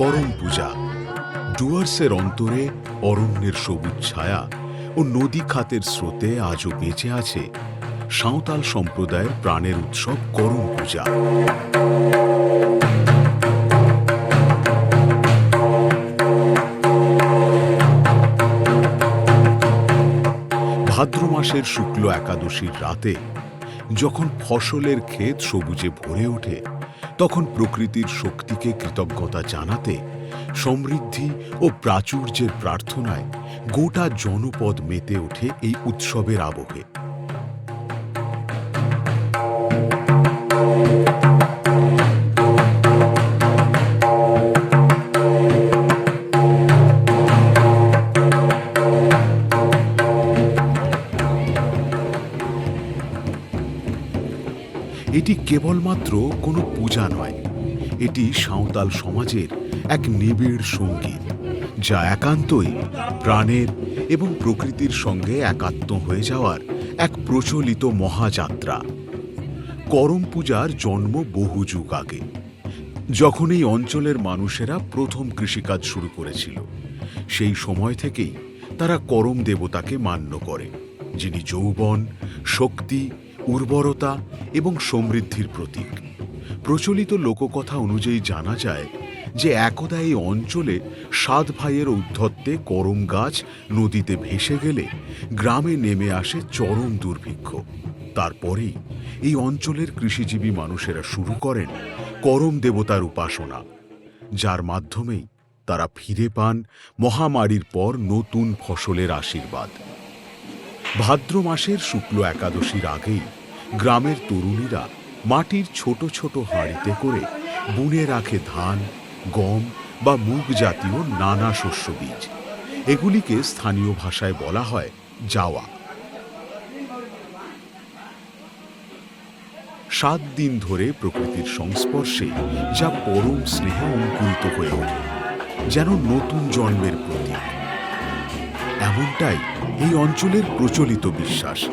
করম পূজা, ডুয়ার্সের অন্তরে অরণ্যের সবুজ ছায়া ও নদী খাতের স্রোতে আজও বেঁচে আছে সাঁওতাল সম্প্রদায়ের প্রাণের উৎসব করম পূজা। ভাদ্র মাসের শুক্ল একাদশীর রাতে যখন ফসলের ক্ষেত সবুজে ভরে ওঠে, তখন প্রকৃতির শক্তিকে কৃতজ্ঞতা জানাতে, সমৃদ্ধি ও প্রাচুর্যের প্রার্থনায় গোটা জনপদ মেতে ওঠে এই উৎসবের আবহে। এটি কেবলমাত্র কোনো পূজা নয়, এটি সাঁওতাল সমাজের এক নিবিড় সংগীত যা একান্তই প্রাণের এবং প্রকৃতির সঙ্গে একাত্ম হয়ে যাওয়ার এক প্রচলিত মহাযাত্রা। করম পূজার জন্ম বহু যুগ আগে, যখন এই অঞ্চলের মানুষেরা প্রথম কৃষিকাজ শুরু করেছিল, সেই সময় থেকেই তারা করম দেবতাকে মান্য করে, যিনি যৌবন, শক্তি উর্বরতা এবং সমৃদ্ধির প্রতীক। প্রচলিত লোককথা অনুযায়ী জানা যায় যে একদা এই অঞ্চলে সাত ভাইয়ের ঔদ্ধত্যে করম গাছ নদীতে ভেসে গেলে গ্রামে নেমে আসে চরম দুর্ভিক্ষ। তারপরেই এই অঞ্চলের কৃষিজীবী মানুষেরা শুরু করেন করম দেবতার উপাসনা, যার মাধ্যমেই তারা ফিরে পান মহামারীর পর নতুন ফসলের আশীর্বাদ। ভাদ্র মাসের শুক্ল একাদশীর আগেই গ্রামের তরুণীরা মাটির ছোট ছোট হাঁড়িতে করে বুনে রাখে ধান, গম বা মুগ জাতীয় নানা শস্য বীজ। এগুলিকে স্থানীয় ভাষায় বলা হয় যাওয়া। সাত দিন ধরে প্রকৃতির সংস্পর্শে যা পরম স্নেহে অঙ্কুরিত হয়ে ওঠে, যেন নতুন জন্মের প্রতীক। এমনটাই এই অঞ্চলের প্রচলিত বিশ্বাস।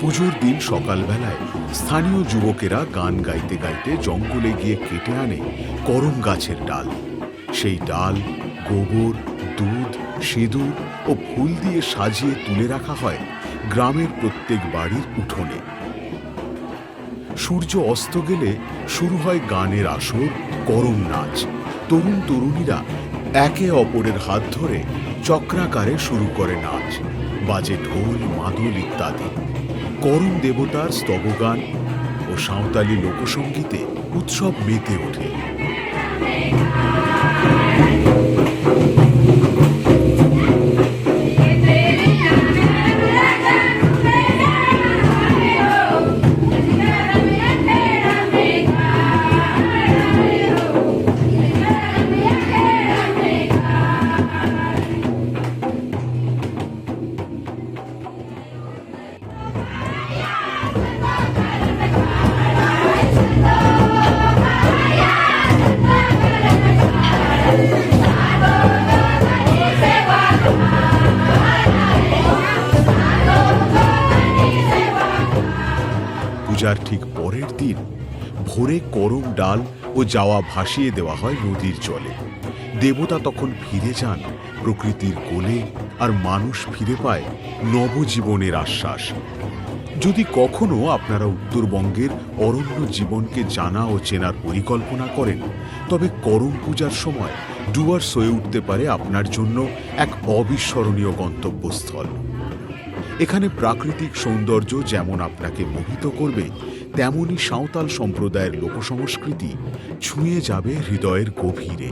পুজোর দিন সকালবেলায় স্থানীয় যুবকেরা গান গাইতে গাইতে জঙ্গলে গিয়ে কেটে আনে করম গাছের ডাল। সেই ডাল, গোবর, দুধ, সিঁদুর ও ফুল দিয়ে সাজিয়ে তুলে রাখা হয় গ্রামের প্রত্যেক বাড়ির উঠোনে। সূর্য অস্ত গেলে শুরু হয় গানের আসর, করম নাচ। তরুণ তরুণীরা একে অপরের হাত ধরে চক্রাকারে শুরু করে নাচ। বাজে ঢোল, মাদল ইত্যাদি। করম দেবতার স্তবগান ও সাঁওতালি লোকসঙ্গীতে উৎসব মেতে ওঠে। পূজার ঠিক পরের দিন ভোরে করম ডাল ও যাওয়া ভাসিয়ে দেওয়া হয় নদীর জলে। দেবতা তখন ফিরে যান প্রকৃতির কোলে আর মানুষ ফিরে পায় নবজীবনের আশ্বাস। যদি কখনো আপনারা উত্তরবঙ্গের অরণ্য জীবনকে জানা ও চেনার পরিকল্পনা করেন, তবে করম পূজার সময় ডুয়ার্স হয়ে উঠতে পারে আপনার জন্য এক অবিস্মরণীয় গন্তব্যস্থল। এখানে প্রাকৃতিক সৌন্দর্য যেমন আপনাকে মোহিত করবে তেমনই সাঁওতাল সম্প্রদায়ের লোকসংস্কৃতি ছুঁয়ে যাবে হৃদয়ের গভীরে।